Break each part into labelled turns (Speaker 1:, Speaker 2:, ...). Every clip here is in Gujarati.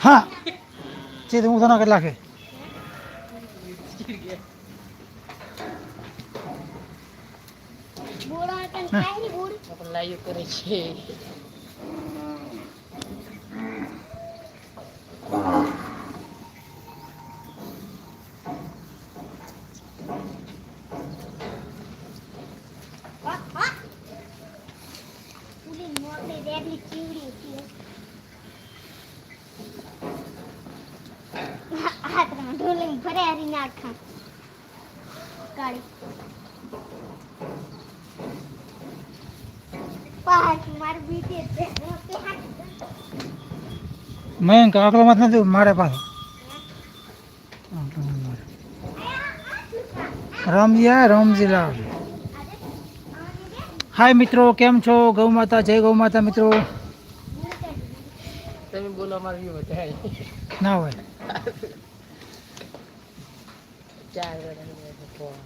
Speaker 1: હા. ચેત હું તને કેટલા કે?
Speaker 2: તને ખાયની બોલ
Speaker 3: આપણે લાઈવ કરે છે
Speaker 2: હા હા પૂરી મોટી રેડલી ચીવડી હતી આ ત્રણ ભરે હરી નાખા કાળી પાછ માર બીટી તે મોટી હાથ
Speaker 1: મયંક આકલોમાં નથી મારે પાસે. રમજીયા રમજીલાલ હાય મિત્રો કેમ છો? ગૌ માતા જય ગૌ માતા મિત્રો.
Speaker 3: તમે બોલો અમારું
Speaker 1: ના હોય
Speaker 3: ચાર વર્ષ ફોન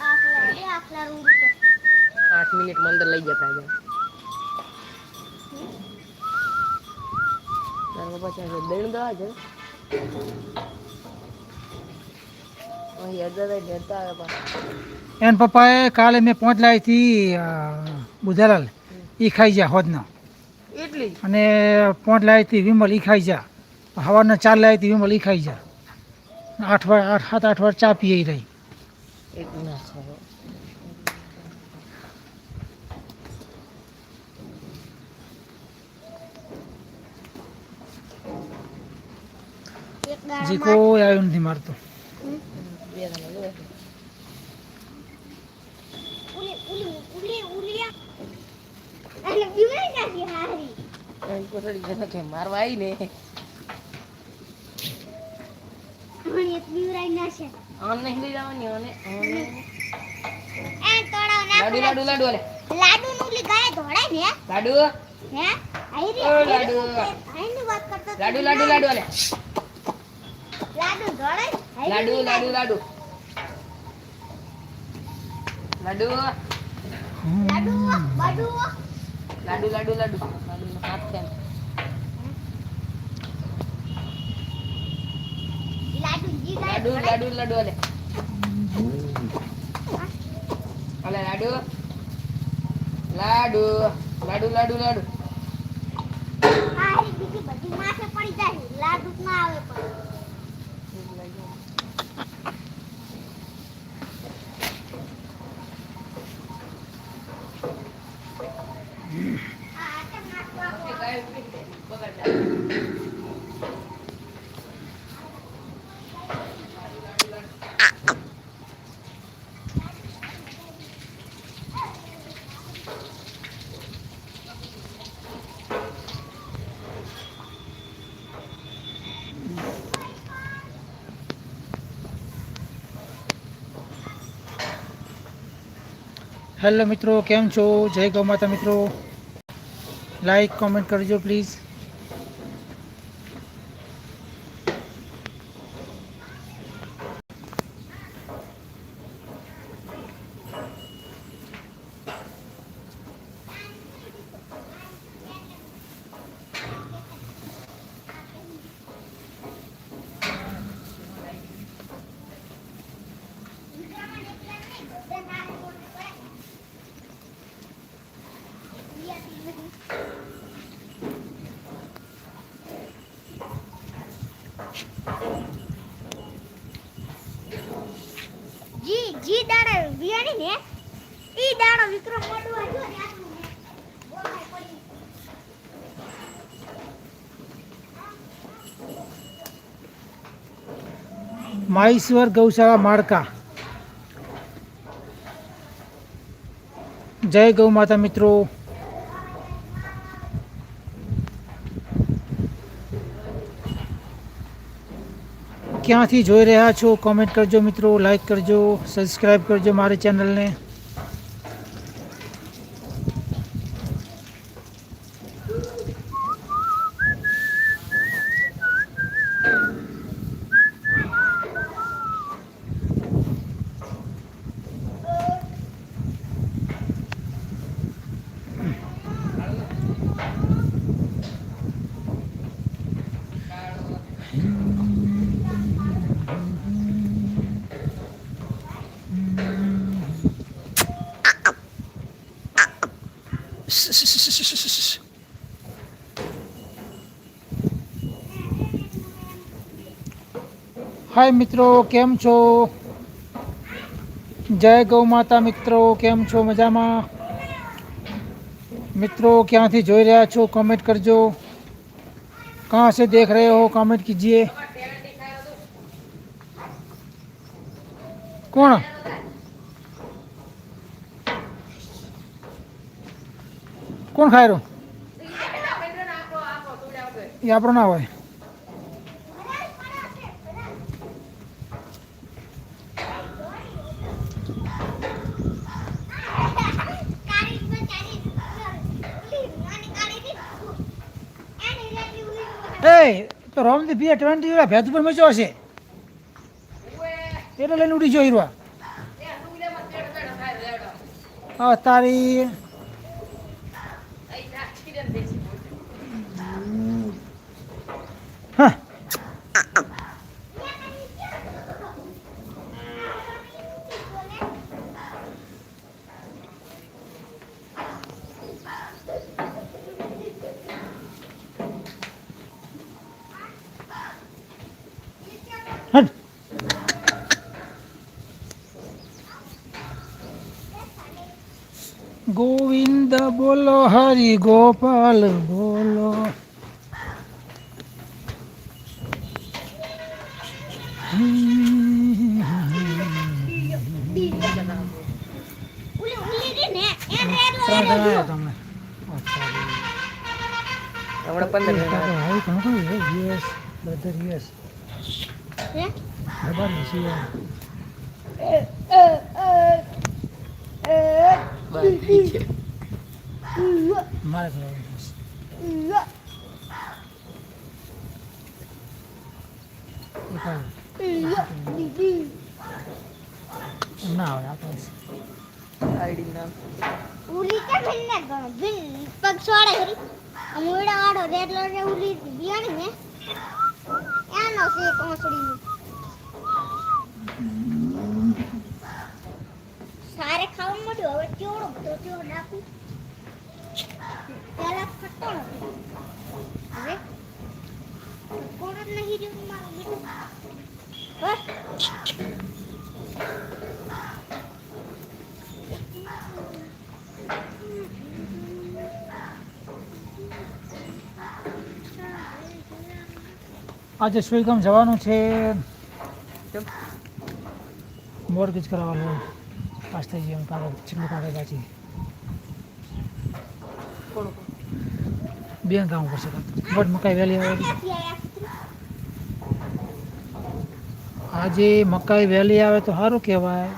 Speaker 2: આખલા રે આખલા રૂમ તો
Speaker 3: આઠ મિનિટમાં અંદર લઈ જતા જાય. તારા પપ્પા ત્યાં છે. દહીં દવા છે?
Speaker 1: એન પપ્પાએ કાલે મેં પહોંચ લાવી હતી બુધાલાલ. એ ખાઈ જા હોદના.
Speaker 3: એટલી?
Speaker 1: અને પોંચ લાવી હતી વિમલ એ ખાઈ જા. હવાના ચાર લાવી હતી વિમલ એ ખાઈ જા. આઠ વાર આઠ સાત આઠ વાર ચા પીએ રહી
Speaker 3: એક ના છે
Speaker 2: એક
Speaker 1: હજી
Speaker 2: દાડા
Speaker 1: કોઈ આવ્યું નથી મારતો
Speaker 3: બે જણા જોવે છે.
Speaker 2: ઉલી ઉલી ઉલી ઉલી અને બીવાઈ નાખી હારી
Speaker 3: અહીં કોથળી છે ને કે મારવા આવી ને
Speaker 2: અને એક બીવરાઈ નાખે
Speaker 3: આને નહીં લઈ જવાની આને આને.
Speaker 2: એ તળાવ
Speaker 3: લાડુ લાડુ લાડુ
Speaker 2: લાડુ નું ગાય ધોડાય ને?
Speaker 3: લાડુ?
Speaker 2: હે?
Speaker 3: લાડુ.
Speaker 2: આઈની વાત કરતો તો
Speaker 3: લાડુ લાડુ લાડુ
Speaker 2: લાડુ
Speaker 3: લાડુ લાડુ. લાડુ. લાડુ
Speaker 2: લાડુ.
Speaker 3: લાડુ લાડુ લાડુ. હાથ છે
Speaker 2: લાડુ
Speaker 3: લાડુ લાડુ અલે. અલે લાડુ. લાડુ લાડુ લાડુ લાડુ.
Speaker 2: આ બીજી બધી માથે પડી જાય. લાડુ ના આવે પણ.
Speaker 1: હેલો મિત્રો કેમ છો? જય ગૌ માતા મિત્રો. લાઈક કોમેન્ટ કરજો પ્લીઝ
Speaker 2: જી જી દાડા વિયાણી ને, ઈ દાડો વિક્રમ મોડવા જો ને આટલું
Speaker 1: ગૌશાળા માળકા. જય ગૌ માતા મિત્રો. ક્યાંથી જોઈ રહ્યા છો? કોમેન્ટ કરજો મિત્રો લાઈક કરજો સબસ્ક્રાઈબ કરજો મારી ચેનલને હાય મિત્રો કેમ છો જય ગૌ માતા મિત્રો કેમ છો મજામાં મિત્રો ક્યાંથી જોઈ રહ્યા છો કમેન્ટ કરજો कहाँ से देख रहे हो कमेंट कीजिए કોણ કોણ ખાય રહ્યો એ આપણો ના હોય તો બી ટ્વેન્ટી ભેજ ઉપર મચ્યો હશે. એટલે લઈને ઉડી જોઈ રહ્યો તારી હા હટ ગોવિંદ બોલો હરિ ગોપાલ બોલો
Speaker 2: ઉલી ઉલી રી ને
Speaker 1: મારે ના આવે આપણે
Speaker 3: આઈડી નામ
Speaker 2: ને એનો છે કોસડી સારે ખાવા મળ્યું, હવે ચોડો તો કેવો નાખું પેલા ખટ્ટો હતો હવે કોણ જ નહીં રહ્યું મારું બેટું બસ
Speaker 1: આજે સુઈગામ જવાનું છે.
Speaker 3: કેમ?
Speaker 1: મોર્ગેજ કરાવવાનું પાસ થઈ ગયું કાગળ છેલ્લું કાગળ
Speaker 3: કોણ
Speaker 1: બેંક આવવું પડશે. વટ મકાઈ વહેલી આવે
Speaker 2: ક્યાંથી આયા
Speaker 1: આજે મકાઈ વહેલી આવે તો સારું કહેવાય.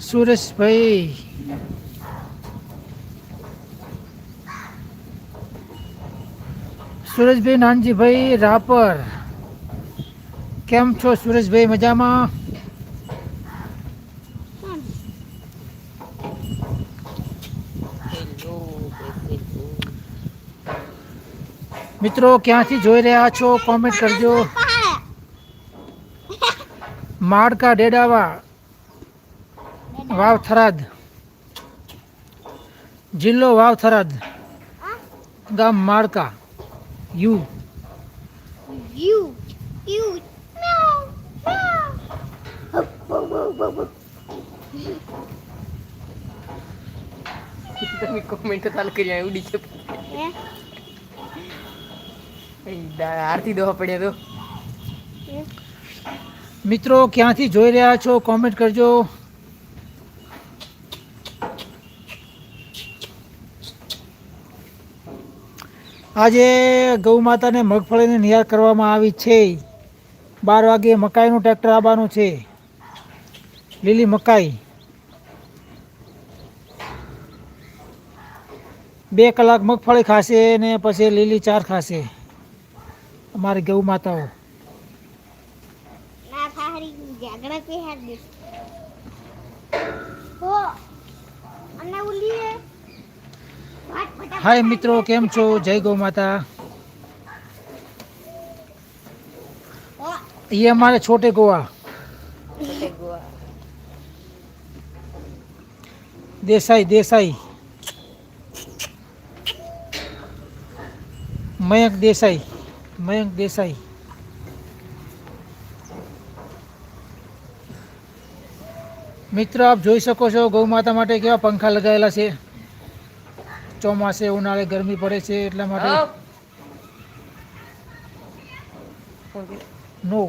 Speaker 1: સુરેશભાઈ. સુરેશભાઈ નાનજીભાઈ રાપર. કેમ છો સુરેશભાઈ? મજામાં? મિત્રો ક્યાંથી જોઈ રહ્યા છો? કોમેન્ટ કરજો. માડકા ડેડાવા. વાવ થરાદ. જિલ્લો વાવ થરાદ. ગામ માડકા. યુ.
Speaker 3: તમે કોમેન્ટ ચાલુ કરી ઉડી છે આરતી દોહા પડ્યા તો.
Speaker 1: મિત્રો, ક્યાંથી જોઈ રહ્યા છો? કોમેન્ટ કરજો. આજે ગૌ માતાને મગફળીની નિહાર કરવામાં આવી છે. બાર વાગે મકાઈનું ટ્રેક્ટર આવવાનું છે. લીલી મકાઈ. બે કલાક મગફળી ખાશે ને પછી લીલી ચાર ખાશે. અમારી ગૌ માતાઓ
Speaker 2: ના થારી જાગડા પે હાર દે હો અને ઉલી હે ભાટ ફટાફટ
Speaker 1: હાય મિત્રો કેમ છો જય ગૌ માતા
Speaker 2: હો
Speaker 1: ये हमारे छोटे गोवा
Speaker 3: પતે ગોવા
Speaker 1: देसाई देसाई મયંક દેસાઈ મયંક દેસાઈ મિત્રો આપ જોઈ શકો છો ગૌ માતા માટે કેવા પંખા લગાવેલા છે. ચોમાસે ઉનાળે ગરમી પડે છે એટલા માટે? નો.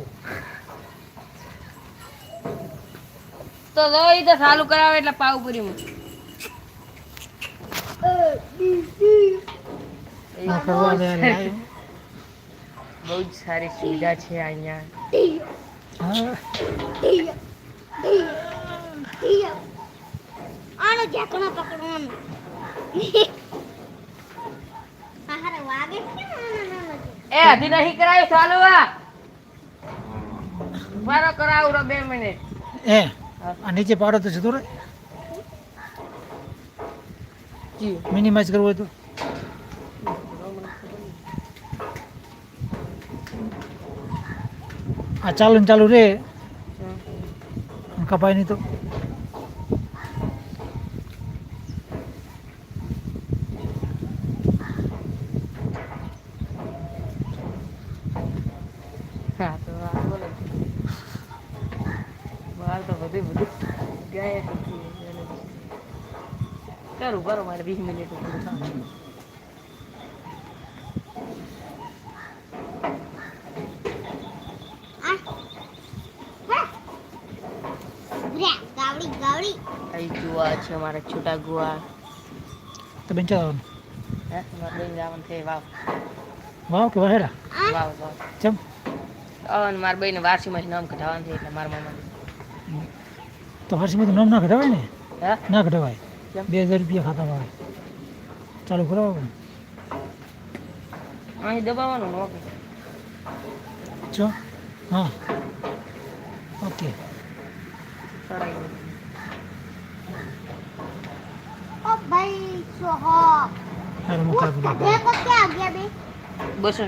Speaker 3: તો લો ઈ તો ચાલુ કરાવે એટલે પાવપુરી માં
Speaker 1: આ કરવા દે લાય.
Speaker 3: બહુ જ સારી સુવિધા છે અહીંયા. એ હજી નહીં કરાયું? ચાલુ આ મારો કરાવું રો બે મિનિટ.
Speaker 1: એ નીચે પાડો તો જતો રે
Speaker 3: જી.
Speaker 1: મિનિમાઇઝ કરવું હોય તો. આ ચાલુ ને ચાલુ રે કપાય નહીં તો
Speaker 3: હા તો આ બોલો બહાર તો બધું બધું ગયા કરું બરો મારે વીસ મિનિટ પૂરું થાય
Speaker 2: આ હા બ્રા ગાવડી ગાવડી
Speaker 3: અહીં ગુવા છે મારા છોટા ગુવા
Speaker 1: તો બેન ચાલવાનું
Speaker 3: હે? મારે બેન જવાનું છે વાવ.
Speaker 1: વાવ કે વહેરા
Speaker 3: વાવ વાવ.
Speaker 1: ચમ.
Speaker 3: અને મારા બેન વારસીમાંથી નામ કઢાવવાનું છે એટલે મારા મામા
Speaker 1: તો હર્ષમાં તો નામ ના કઢાવાય ને?
Speaker 3: હે?
Speaker 1: ના કઢાવાય. બે હજાર રૂપિયા ખાતામાં આવે. ચાલુ કરાવો
Speaker 3: અહીં દબાવવાનું ઓકે
Speaker 1: જો હા. ઓકે.
Speaker 3: ચડાવી
Speaker 2: ભાઈ સોહો
Speaker 3: બસો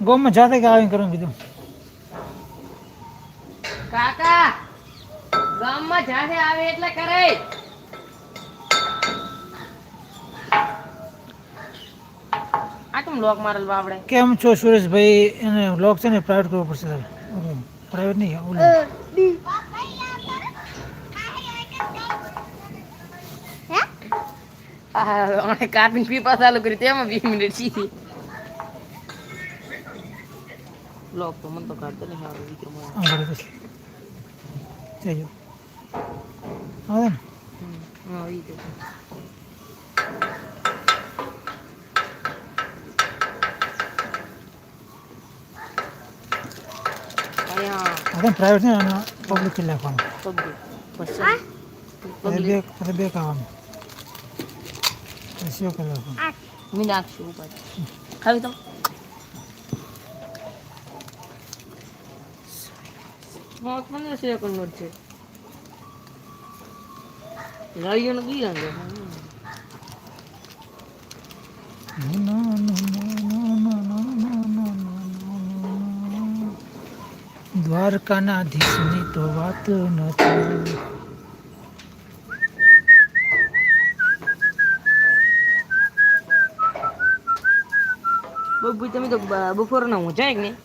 Speaker 1: ગોમાં જાતે કે આવીને કરવાનું કીધું?
Speaker 3: કાકા, ગામમાં જાતે આવે એટલે કરે. આ કેમ લોક મારેલ બાબડે
Speaker 1: કેમ છો સુરેશભાઈ? એને લોક છે ને પ્રાઇવેટ કરવો પડશે તારે પ્રાઇવેટ નહીં ઓલું
Speaker 2: હે?
Speaker 3: આ પીપા ચાલુ કરી તેમાં વીસ મિનિટ સીધી લોક તો મન તો કાઢતો નહીં હારો વિક્રમ
Speaker 1: આગળ પછી આવે ને.
Speaker 3: હા ઈ તો છે. અહીંયા
Speaker 1: હવે પ્રાઇવેટ ને અને પબ્લિક કરી નાખવાનું
Speaker 3: પબ્લિક બસ
Speaker 2: આ
Speaker 1: એટલે ಪ್ರೈವೇಟ್ એટલે બે ખાવાનું પછી કરી નાખવાનું
Speaker 2: આ
Speaker 3: મેં નાખશું ઉપર ખાવી તો પંદર સેકન્ડ નો છે ગાડીઓનો કઈ રંગ છે?
Speaker 1: દ્વારકાના ધીસની તો વાત નથી
Speaker 3: બબુ તમે તો બ- બપોરના હું જાય કે નહીં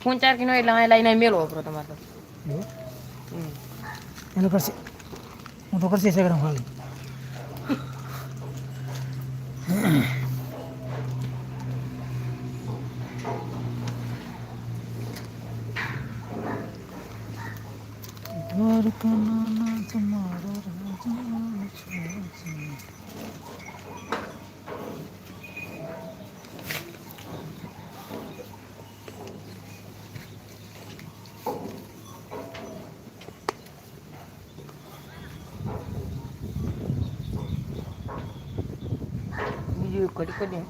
Speaker 3: ફોન ચાર કિલો એટલે અહીં લઈને મેલો વાપરો તમારે તો હમ.
Speaker 1: એનું કરશે હું તો કરશે સેકન્ડ ખાલી દ્વારકાના નાથ મારા રાજા છે.
Speaker 3: બીજું એક ઘડી કરી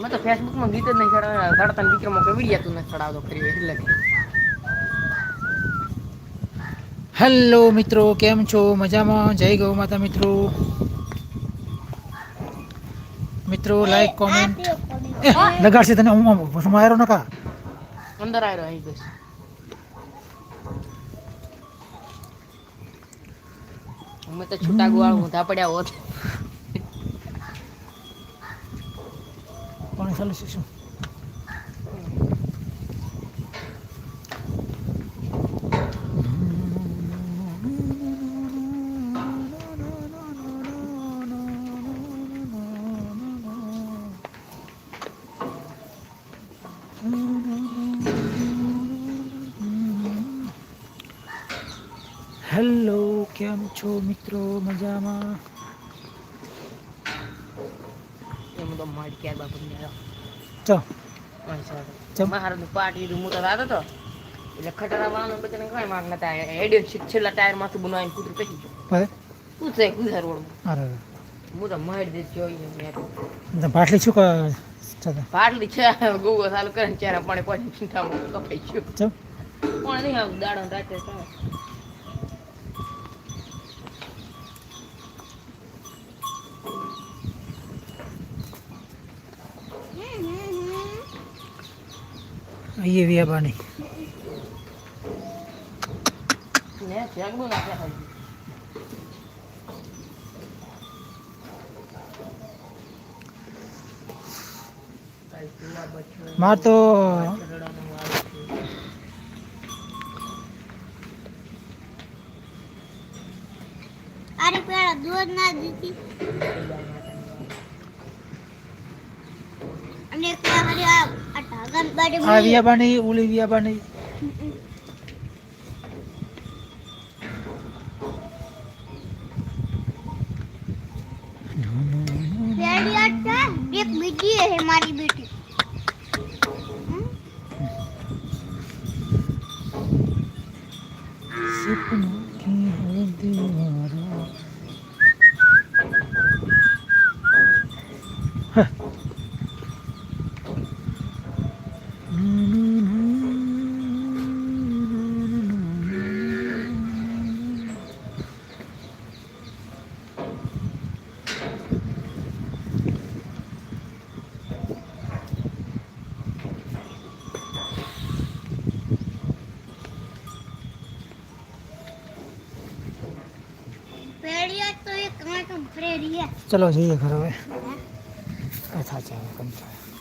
Speaker 3: મેં તો ફેસબુકમાં ગીત જ નહીં ચડાવતા ચડાવતા વિક્રમમાં કોઈ વીડિયો તું નથી ચડાવતો ફરી એટલે
Speaker 1: હેલો મિત્રો કેમ છો? મજામાં? જય ગૌ માતા મિત્રો. મિત્રો લાઈક કોમેન્ટ એ લગાડશે તને હું આમ પછી મારો નકા?
Speaker 3: અંદર આવ્યો અહીં બસ. અમે તો છૂટા ગુવાળ ઊંધા પડ્યા હોત.
Speaker 1: ચાલુ છે શું હેલો કેમ છો મિત્રો મજામાં
Speaker 3: એમ તો મારી ક્યાર બાપુ ને મારા તો હું તો રાતો તો એટલે ખટારા વાળાનો બધાને કઈ માંગ નતા હેડ્યો છેલ્લા ટાયરમાંથી બનાવીને કૂતરું પેટી ગયો. શું છે રોડ
Speaker 1: અરે
Speaker 3: હું તો મારી દે જોઈને મેં તો.
Speaker 1: તો બાટલી શું કર?
Speaker 3: પાટલી છે ગોગો ચાલુ કરે ને ચારા પાણી પાણી ચિંતામાં કપાઈ ગયું. પણ નહીં આવું દાડો રાતે ચાલે.
Speaker 1: આઈએ
Speaker 3: પીલા બચ્ચું
Speaker 1: માર તો.
Speaker 2: અરે પેલા દૂધ ના દીધી અને પેલા આ
Speaker 1: વિયાબાની ઓલી વિયાબાની. ચલો જઈએ ઘર હવે. કથા છે કંટાળે.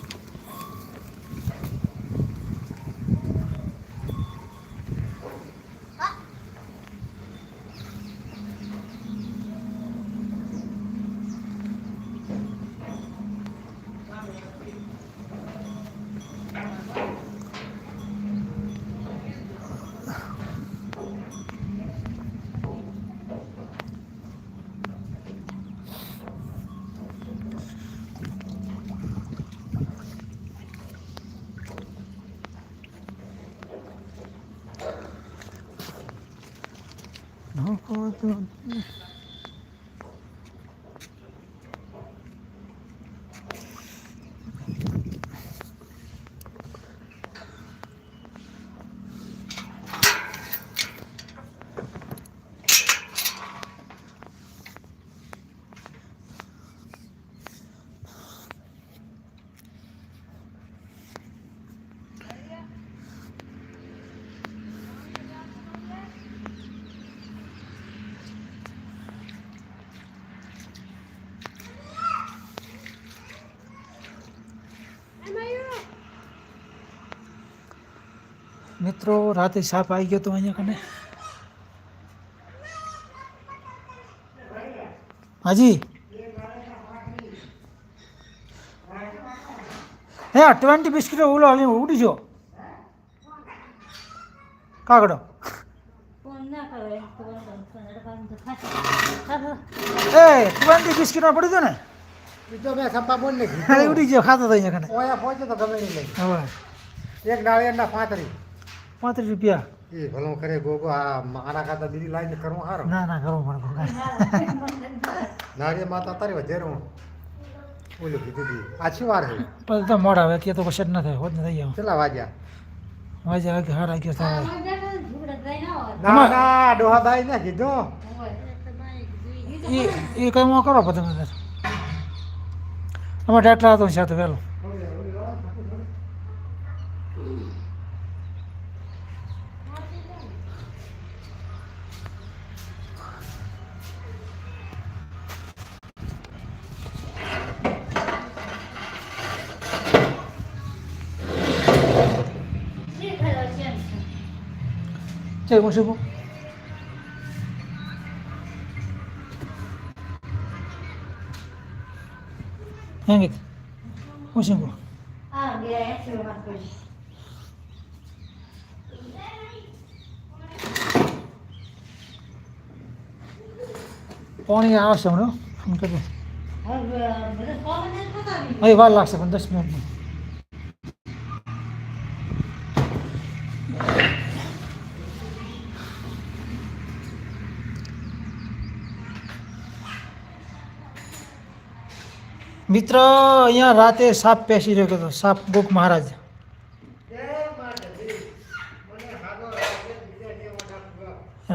Speaker 1: નકો તો મિત્રો રાતે સાપ આવી ગયો તો અહીંયા કને? હાજી? હે ટ્વેન્ટી બિસ્કીટ ઓલો હાલી ઉડી જો. કાગડો એ ટ્વેન્ટી બિસ્કીટ પડી ગયો ને?
Speaker 4: બીજો મેં સંપા બોલ
Speaker 1: ઉડી ગયો ખાતો તો અહીંયા કને.
Speaker 4: ઓયા પહોંચે તો ગમે નહીં લઈ.
Speaker 1: હવે.
Speaker 4: એક નાળિયેરના પાંત્રી
Speaker 1: પાંત્રીસ રૂપિયા.
Speaker 4: એ ભલો કરે ગોગો આ મારા ખાતા બીજી લાઈને કરું હારો.
Speaker 1: ના ના કરવું પડે
Speaker 4: નાળિયેર માતા તારી વધે રહું ઓલું કીધું આ પાછી વાર હે
Speaker 1: પણ તો મોડા આવે કે તો કશે ન થાય હોત ન થઈ જાય
Speaker 4: કેટલા વાગ્યા?
Speaker 1: વાગ્યા વાગે હારા ગયા થાય.
Speaker 4: ના ના ડોહાબાઈ ને કીધો.
Speaker 1: એ એ કંઈ કરો તાર. અમારે ડાક્ટર હતો છે সেরকম শুভ হ্যাঁ গীত ও শুভ પાણી આવશે હમણાં ફોન કરજો હવે વાર લાગશે પણ દસ મિનિટમાં મિત્ર અહીંયા રાતે સાપ પેસી રહ્યો હતો, સાપ ગોક મહારાજ.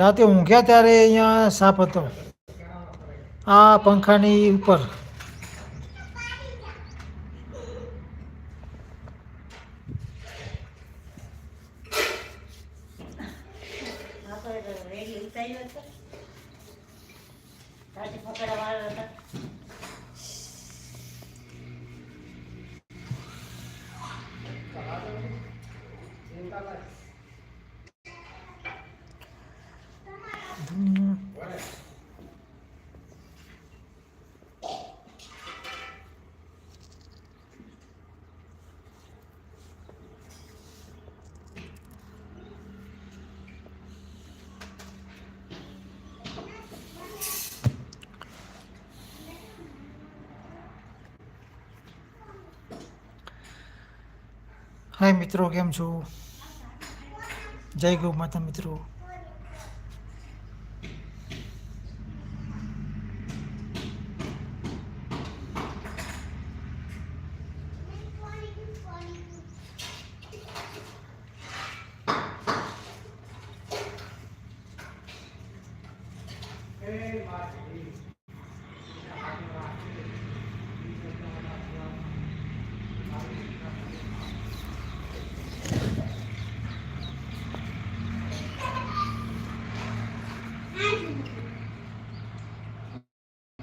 Speaker 1: રાતે ઊંઘ્યા ત્યારે અહીંયા સાપ હતો. આ પંખાની ઉપર. હાય મિત્રો કેમ છો? જય ગૌ માતા મિત્રો.